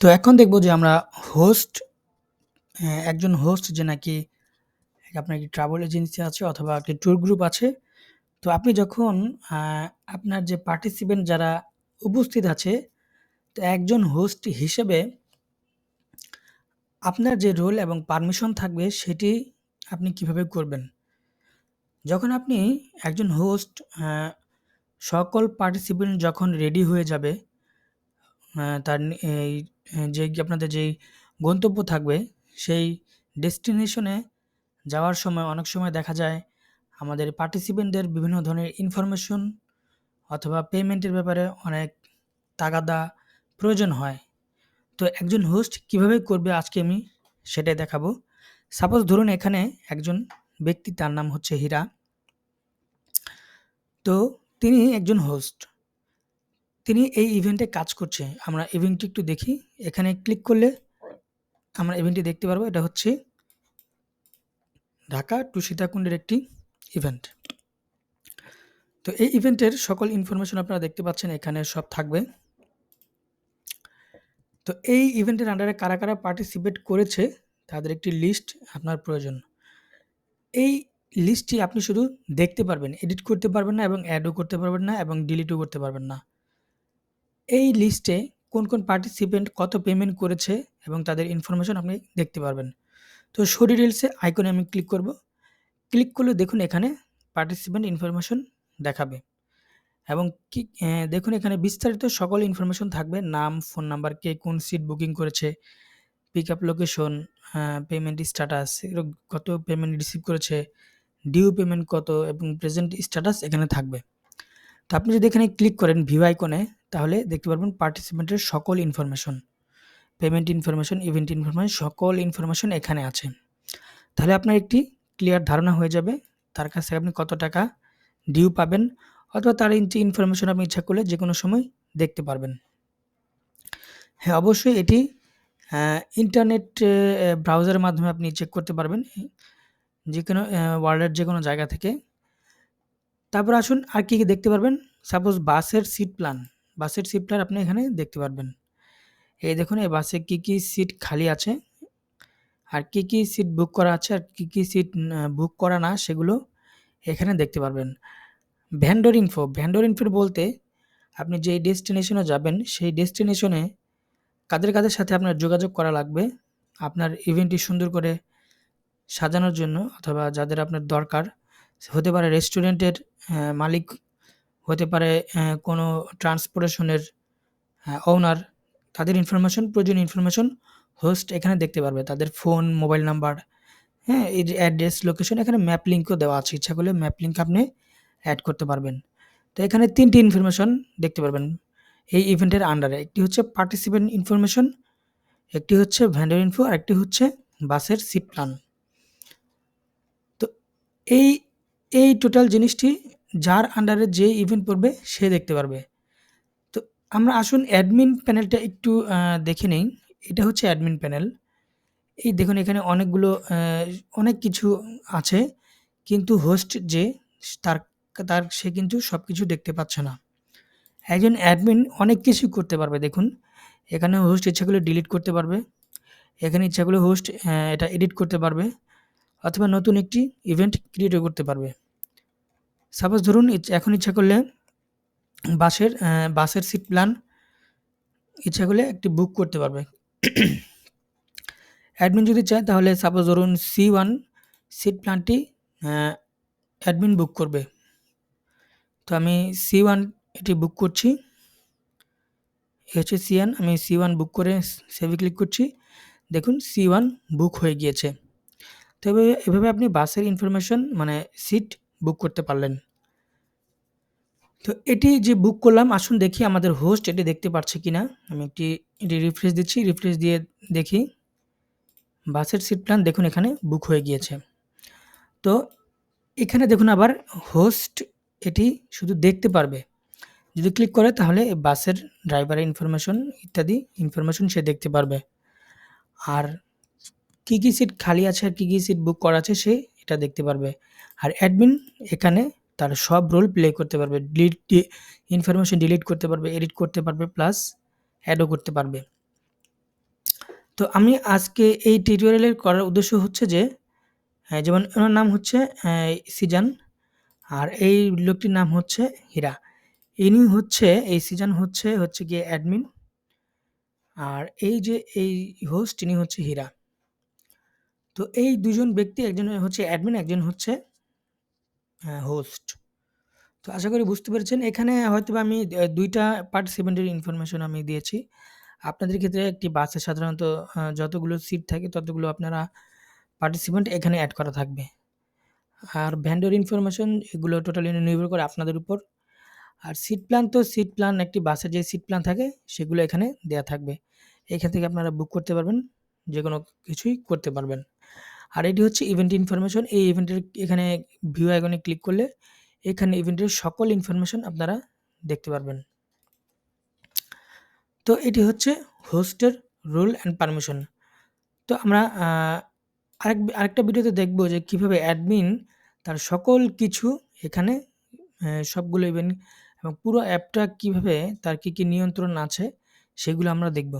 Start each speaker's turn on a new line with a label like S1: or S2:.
S1: তো এখন দেখব যে আমরা হোস্ট হ্যাঁ, একজন হোস্ট যে নাকি আপনার একটি ট্রাভেল এজেন্সি আছে অথবা একটি ট্যুর গ্রুপ আছে। তো আপনি যখন আপনার যে পার্টিসিপেন্ট যারা উপস্থিত আছে, তো একজন হোস্ট হিসেবে আপনার যে রোল এবং পারমিশন থাকবে সেটি আপনি কীভাবে করবেন? যখন আপনি একজন হোস্ট সকল পার্টিসিপেন্ট যখন রেডি হয়ে যাবে তার এই যে আপনাদের যেই গন্তব্য থাকবে, সেই ডেস্টিনেশনে যাওয়ার সময় অনেক সময় দেখা যায় আমাদের পার্টিসিপেন্টদের বিভিন্ন ধরনের ইনফরমেশন অথবা পেমেন্টের ব্যাপারে অনেক তাগাদা প্রয়োজন হয়। তো একজন হোস্ট কীভাবে করবে আজকে আমি সেটাই দেখাবো। সাপোজ ধরুন এখানে একজন ব্যক্তি, তার নাম হচ্ছে হীরা। তো তিনি একজন হোস্ট। তিনি এই ইভেন্টে কাজ করছে। আমরা ইভেন্টটি একটু দেখি। এখানে ক্লিক করলে আমরা ইভেন্টটি দেখতে পারব। এটা হচ্ছে ঢাকা টু সীতাকুণ্ডের একটি ইভেন্ট। তো এই ইভেন্টের সকল ইনফরমেশন আপনারা দেখতে পাচ্ছেন এখানে সব থাকবে। তো এই ইভেন্টের আন্ডারে কারা, কারা পার্টিসিপেট করেছে তাদের একটি লিস্ট আপনার প্রয়োজন। এই লিস্টটি আপনি শুধু দেখতে পারবেন। এডিট করতে পারবেন না এবং অ্যাডও করতে পারবেন না এবং ডিলিটও করতে পারবেন না। এই লিস্টে কোন, কোন পার্টিসিপেন্ট কত পেমেন্ট করেছে এবং তাদের ইনফরমেশন আপনি দেখতে পারবেন। তো শো ডিটেইলসে আইকনে আমি ক্লিক করব। ক্লিক করলে দেখুন এখানে পার্টিসিপেন্ট ইনফরমেশন দেখাবে। এবং কি দেখুন এখানে বিস্তারিত সকল ইনফরমেশন থাকবে। নাম, ফোন নাম্বার, কে কোন সিট বুকিং করেছে, pick up location, payment status, কত পেমেন্ট রিসিভ করেছে, ডিউ পেমেন্ট কত এবং প্রেজেন্ট স্ট্যাটাস এখানে থাকবে। তো আপনি যদি এখানে ক্লিক করেন ভিউ আইকনে তাহলে দেখতে পারবেন পার্টিসিপেন্টের সকল information. Payment information, event information সকল ইনফরমেশন এখানে আছে। তাহলে আপনার একটি ক্লিয়ার ধারণা হয়ে যাবে তার কাছ থেকে আপনি কত টাকা ডিউ পাবেন অথবা তার যে ইনফরমেশন আপনি ইচ্ছা করলে যেকোনো সময় দেখতে পারবেন। হ্যাঁ, অবশ্যই এটি ইন্টারনেট ব্রাউজারের মাধ্যমে আপনি চেক করতে পারবেন। যেকোনো ওয়ার্ল্ডের যেকোনো জায়গা থেকে। তারপর আসুন আর কী, কী দেখতে পারবেন? সাপোজ বাসের সিট প্ল্যান, বাসের সিট প্ল্যান আপনি এখানে দেখতে পারবেন। এই দেখুন এই বাসে কী, কী সিট খালি আছে আর কী, কী সিট বুক করা আছে আর কী, কী সিট বুক করা না সেগুলো এখানে দেখতে পারবেন। ভ্যান্ডর ইনফো, ভ্যান্ডর ইনফো বলতে আপনি যেই ডেস্টিনেশনে যাবেন সেই ডেস্টিনেশনে কাদের, কাদের সাথে আপনার যোগাযোগ করা লাগবে আপনার ইভেন্টটি সুন্দর করে সাজানোর জন্য অথবা যাদের আপনার দরকার হতে পারে রেস্টুরেন্টের মালিক, হতে পারে কোনো ট্রান্সপোর্টেশনের ওনার তাদের ইনফরমেশন প্রয়োজনীয় ইনফরমেশন হোস্ট এখানে দেখতে পারবে। তাদের ফোন, মোবাইল নাম্বার, হ্যাঁ? এই অ্যাড্রেস, লোকেশন এখানে ম্যাপ লিঙ্কও দেওয়া আছে। ইচ্ছা করলে ম্যাপ লিঙ্ক আপনি অ্যাড করতে পারবেন। তো এখানে তিনটি ইনফরমেশন দেখতে পারবেন এই ইভেন্টের আন্ডারে। একটি হচ্ছে পার্টিসিপেন্ট ইনফরমেশন, একটি হচ্ছে ভেন্ডর ইনফো, আর একটি হচ্ছে বাসের সিট প্ল্যান। তো এই, এই টোটাল জিনিসটি যার আন্ডারে যে ইভেন্ট পড়বে সে দেখতে পারবে। তো আমরা আসুন অ্যাডমিন প্যানেলটা একটু দেখে নেই। এটা হচ্ছে অ্যাডমিন প্যানেল। এই দেখুন এখানে অনেকগুলো অনেক কিছু আছে। কিন্তু হোস্ট যে, তার তার, সে কিন্তু সব কিছু দেখতে পাচ্ছে না। একজন অ্যাডমিন অনেক কিছু করতে পারবে, দেখুন। এখানে হোস্ট ইচ্ছাগুলো ডিলিট করতে পারবে। এখানে ইচ্ছাগুলো হোস্ট এটা এডিট করতে পারবে অথবা নতুন একটি ইভেন্ট ক্রিয়েটও করতে পারবে। সাপোজ ধরুন এখন ইচ্ছা করলে বাসের বাসের সিট প্ল্যান ইচ্ছা করলে একটি বুক করতে পারবে। অ্যাডমিন যদি চায়, তাহলে সাপোজ ধরুন সি ওয়ান সিট প্ল্যানটি অ্যাডমিন বুক করবে। তো আমি সি ওয়ান এটি বুক করছি। এ হচ্ছে সি ওয়ান আমি সি ওয়ান বুক করে সেভে ক্লিক করছি। দেখুন সি ওয়ান বুক হয়ে গিয়েছে। তো এভাবে এভাবে আপনি বাসের ইনফরমেশন মানে সিট বুক করতে পারলেন। তো এটি যে বুক করলাম আসুন দেখি আমাদের হোস্ট এটি দেখতে পারছে কিনা। আমি একটি এটি রিফ্রেশ দিচ্ছি। রিফ্রেশ দিয়ে দেখি। বাসের সিট প্ল্যান দেখুন এখানে বুক হয়ে গিয়েছে। তো এখানে দেখুন আবার হোস্ট এটি শুধু দেখতে পারবে। যদি ক্লিক করে তাহলে বাসের ড্রাইভারের ইনফরমেশন ইত্যাদি ইনফরমেশন সে দেখতে পারবে। আর কী, কী সিট খালি আছে আর কী, কী সিট বুক করা আছে সে এটা দেখতে পারবে। আর অ্যাডমিন এখানে তার সব রোল প্লে করতে পারবে। ডিলিট ইনফরমেশন ডিলিট করতে পারবে, এডিট করতে পারবে প্লাস অ্যাডও করতে পারবে। তো আমি আজকে এই টিউটোরিয়ালের করার উদ্দেশ্য হচ্ছে যে যেমন ওনার নাম হচ্ছে সিজান আর এই লোকটির নাম হচ্ছে হীরা। ইনি হচ্ছে এই সিজান হচ্ছে হচ্ছে গিয়ে অ্যাডমিন। আর এই যে এই হোস্ট ইনি হচ্ছে হীরা। তো এই দুজন ব্যক্তি একজন হচ্ছে অ্যাডমিন, একজন হচ্ছে হোস্ট। তো আশা করি বুঝতে পেরেছেন। এখানে হয়তোবা আমি দুইটা পার্টিসিপেন্টের ইনফরমেশন আমি দিয়েছি। আপনাদের ক্ষেত্রে একটি বাসে সাধারণত যতগুলো সিট থাকে ততগুলো আপনারা পার্টিসিপেন্ট এখানে অ্যাড করা থাকবে। আর ভেন্ডর ইনফরমেশন এগুলো টোটালি নির্ভর করে আপনাদের উপর। আর সিট প্ল্যান তো সিট প্ল্যান একটি বাসে যে সিট প্ল্যান থাকে সেগুলো এখানে দেয়া থাকবে। এখান থেকে আপনারা বুক করতে পারবেন। যে কোনো কিছুই করতে পারবেন। আর এটি হচ্ছে ইভেন্ট ইনফরমেশন। এই ইভেন্টের এখানে ভিউ আইকনে ক্লিক করলে এখানে ইভেন্টের সকল ইনফরমেশন আপনারা দেখতে পারবেন। তো এটি হচ্ছে হোস্টের রুল অ্যান্ড পারমিশন। তো আমরা আরেক আরেকটা ভিডিওতে দেখব যে কীভাবে অ্যাডমিন তার সকল কিছু এখানে সবগুলো ইভেন্ট এবং পুরো অ্যাপটা কীভাবে তার কি, কি নিয়ন্ত্রণ আছে সেগুলো আমরা দেখব।